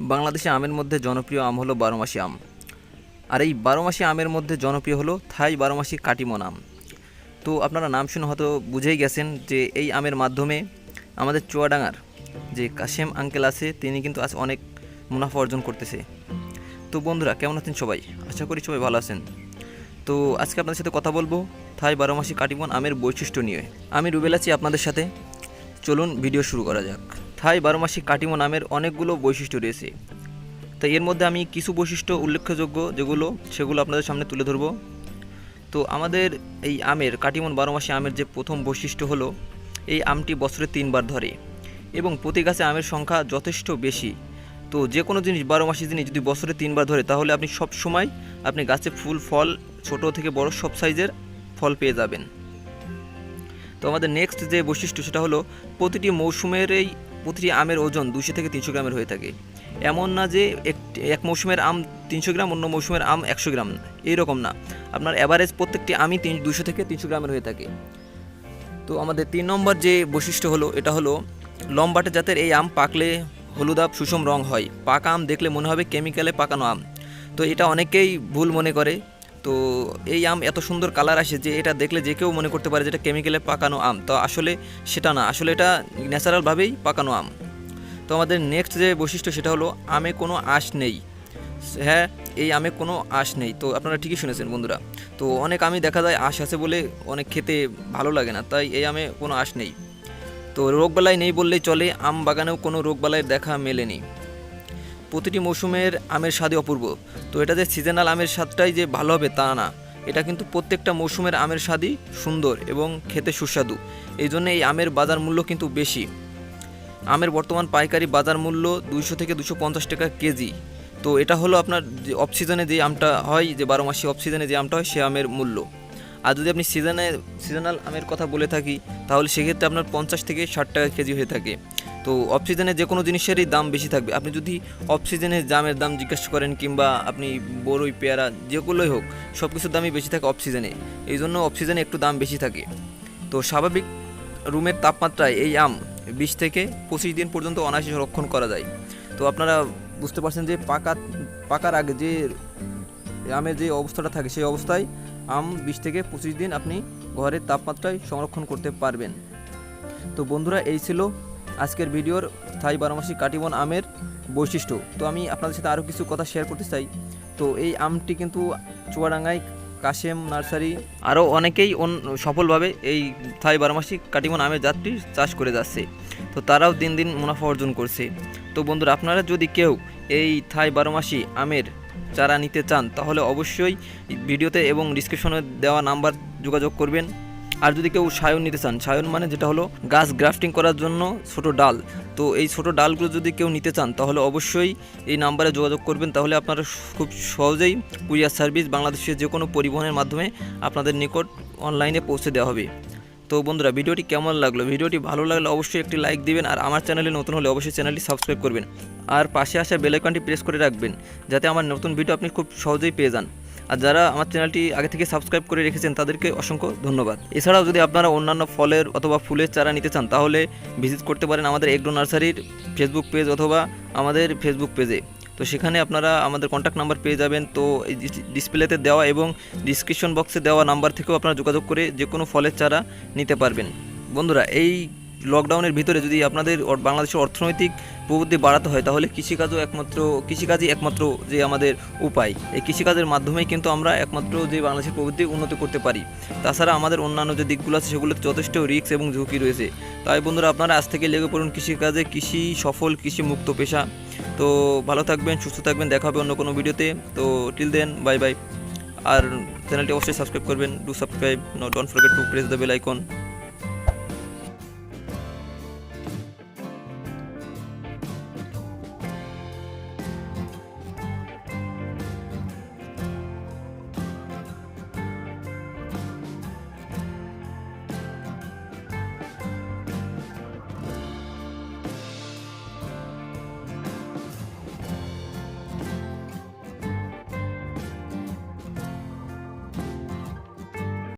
বাংলাদেশে আমের মধ্যে জনপ্রিয় আম হলো বারোমাসি আম। আর এই বারোমাসি আমের মধ্যে জনপ্রিয় হলো থাই বারোমাসি কাটিমন আম। তো আপনারা নাম শুনে হয়তো বুঝেই গেছেন যে এই আমের মাধ্যমে আমাদের চুয়াডাঙ্গার যে কাশেম আঙ্কেল আছে, তিনি কিন্তু আজ অনেক মুনাফা অর্জন করতেছে। তো বন্ধুরা, কেমন আছেন সবাই? আশা করি সবাই ভালো আছেন। তো আজকে আপনাদের সাথে কথা বলব থাই বারোমাসি কাটিমন আমের বৈশিষ্ট্য নিয়ে। আমি রুবেল আছি আপনাদের সাথে। চলুন ভিডিও শুরু করা যাক। থাই বারোমাসি কাটিমন আমের অনেকগুলো বৈশিষ্ট্য রয়েছে। তো এর মধ্যে আমি কিছু বৈশিষ্ট্য উল্লেখযোগ্য যেগুলো, সেগুলো আপনাদের সামনে তুলে ধরবো। তো আমাদের এই আমের কাটিমন বারোমাসি আমের যে প্রথম বৈশিষ্ট্য হলো, এই আমটি বছরে তিনবার ধরে এবং প্রতি গাছে আমের সংখ্যা যথেষ্ট বেশি। তো যে কোনো জিনিস বারো মাসি জিনিস যদি বছরে তিনবার ধরে, তাহলে আপনি সব সময় আপনি গাছে ফুল, ফল, ছোট থেকে বড় সব সাইজের ফল পেয়ে যাবেন। তো আমাদের নেক্সট যে বৈশিষ্ট্য, সেটা হলো প্রতিটি মৌসুমের এই প্রতিটি আমের ওজন দুশো থেকে তিনশো গ্রামের হয়ে থাকে। এমন না যে এক মৌসুমের আম তিনশো গ্রাম, অন্য মৌসুমের আম একশো গ্রাম। এইরকম না। আপনার অ্যাভারেজ প্রত্যেকটি আমই তিন দুশো থেকে তিনশো গ্রামের হয়ে থাকে। তো আমাদের তিন নম্বর যে বৈশিষ্ট্য হলো, এটা হলো লম্বাটে জাতের এই আম পাকলে হলুদাব সুষম রং হয়। পাকা আম দেখলে মনে হবে কেমিক্যালে পাকানো আম। তো এটা অনেকেই ভুল মনে করে। তো এই আম এত সুন্দর কালার আসে যে এটা দেখলে যে কেউ মনে করতে পারে যে এটা কেমিক্যালে পাকানো আম। তো আসলে সেটা না, আসলে এটা ন্যাচারালভাবেই পাকানো আম। তো আমাদের নেক্সট যে বৈশিষ্ট্য সেটা হলো আমে কোনো আঁশ নেই। হ্যাঁ এই আমে কোনো আঁশ নেই। তো আপনারা ঠিকই শুনেছেন বন্ধুরা। তো অনেক আমি দেখা যায় আঁশ আছে বলে অনেক খেতে ভালো লাগে না, তাই এই আমে কোনো আঁশ নেই। তো রোগবালাই নেই বললেই চলে, আম বাগানেও কোনো রোগবালাইয়ের দেখা মেলেনি প্রতিটি মৌসুমের আমের স্বাদই অপূর্ব। তো এটা যে সিজনাল আমের স্বাদটাই যে ভালো হবে তা না। এটা কিন্তু প্রত্যেকটা মৌসুমের আমের স্বাদই সুন্দর এবং খেতে সুস্বাদু। এই জন্য এই আমের বাজার মূল্য কিন্তু বেশি। আমের বর্তমান পাইকারি বাজার মূল্য দুইশো থেকে দুশো পঞ্চাশ টাকা কেজি। তো এটা হলো আপনার যে অফ সিজনে যে আমটা হয়, যে বারো মাসে অফ সিজনে যে আমটা হয়, সে আমের মূল্য। আর যদি আপনি সিজনে সিজনাল আমের কথা বলে থাকি, তাহলে সেক্ষেত্রে আপনার পঞ্চাশ থেকে ষাট টাকা কেজি হয়ে থাকে। তো অফ সিজনে যে কোনো জিনিসেরই দাম বেশি থাকবে। আপনি যদি অফ সিজনে জামের দাম জিজ্ঞেস করেন কিংবা আপনি বড়ই পেয়ারা, যেগুলোই হোক সব কিছুর দামই বেশি থাকে অফ সিজনে এই জন্য অফ সিজনে একটু দাম বেশি থাকে। তো স্বাভাবিক রুমের তাপমাত্রায় এই আম বিশ থেকে পঁচিশ দিন পর্যন্ত অনায়াসে সংরক্ষণ করা যায়। তো আপনারা বুঝতে পারছেন যে পাকা, পাকার আগে যে আমের যে অবস্থাটা থাকে, সেই অবস্থায় আম বিশ থেকে পঁচিশ দিন আপনি ঘরের তাপমাত্রায় সংরক্ষণ করতে পারবেন। তো বন্ধুরা, এই ছিল আজকের ভিডিওর স্থায়ী বারোমাসি কাটিবন আমের বৈশিষ্ট্য। তো আমি আপনাদের সাথে আরও কিছু কথা শেয়ার করতে চাই। তো এই আমটি কিন্তু চুয়াডাঙ্গায় কাশেম নার্সারি আরও অনেকেই অন- সফলভাবে এই থাই বারোমাসি কাটিমন আমের জাতটি চাষ করে যাচ্ছে। তো তারাও দিন দিন মুনাফা অর্জন করছে। তো বন্ধুরা, আপনারা যদি কেউ এই থাই বারোমাসি আমের চারা নিতে চান, তাহলে অবশ্যই ভিডিওতে এবং ডিসক্রিপশনে দেওয়া নাম্বার যোগাযোগ করবেন। আর যদি কেউ সায়ন নিতে চান, সায়ন মানে যেটা হলো গাছ গ্রাফটিং করার জন্য ছোট ডাল। তো এই ছোট ডালগুলো যদি কেউ নিতে চান, তাহলে অবশ্যই এই নাম্বারে যোগাযোগ করবেন। তাহলে আপনারা খুব সহজেই কুরিয়ার সার্ভিস বাংলাদেশের যে কোনো পরিবহনের মাধ্যমে আপনাদের নিকট অনলাইনে পৌঁছে দেওয়া হবে। তো বন্ধুরা, ভিডিওটি কেমন লাগল? ভিডিওটি ভালো লাগলে অবশ্যই একটি লাইক দিবেন আর আমার চ্যানেলে নতুন হলে অবশ্যই চ্যানেলটি সাবস্ক্রাইব করবেন। আর পাশে আসা বেল আইকনটি প্রেস করে রাখবেন, যাতে আমার নতুন ভিডিও আপনি খুব সহজেই পেয়ে যান। আর যারা আমার চ্যানেলটি আগে থেকে সাবস্ক্রাইব করে রেখেছেন, তাদেরকে অসংখ্য ধন্যবাদ। এছাড়াও যদি আপনারা অন্যান্য ফলের অথবা ফুলের চারা নিতে চান, তাহলে ভিজিট করতে পারেন আমাদের এগ্রো নার্সারির ফেসবুক পেজ অথবা আমাদের ফেসবুক পেজে। তো সেখানে আপনারা আমাদের কন্ট্যাক্ট নাম্বার পেয়ে যাবেন। তো এই ডিসপ্লেতে দেওয়া এবং ডিসক্রিপশন বক্সে দেওয়া নাম্বার থেকেও আপনারা যোগাযোগ করে যে কোনো ফলের চারা নিতে পারবেন। বন্ধুরা, এই লকডাউনের ভিতরে যদি আপনাদের বাংলাদেশের অর্থনৈতিক প্রবৃদ্ধি বাড়াতে হয়, তাহলে কৃষিকাজও একমাত্র, কৃষিকাজই একমাত্র যে আমাদের উপায়। এই কৃষিকাজের মাধ্যমেই কিন্তু আমরা একমাত্র যে বাংলাদেশের প্রবৃদ্ধি উন্নতি করতে পারি। তাছাড়া আমাদের অন্যান্য যে দিকগুলো আছে সেগুলোতে যথেষ্ট রিস্ক এবং ঝুঁকি রয়েছে। তাই বন্ধুরা, আপনারা আজ থেকে লেগে পড়ুন কৃষিকাজে কৃষি সফল কৃষি মুক্ত পেশা। তো ভালো থাকবেন, সুস্থ থাকবেন, দেখা হবে অন্য কোনো ভিডিওতে। তো টিল দেন বাই বাই আর চ্যানেলটি অবশ্যই সাবস্ক্রাইব করবেন। Do subscribe don't forget to press the bell icon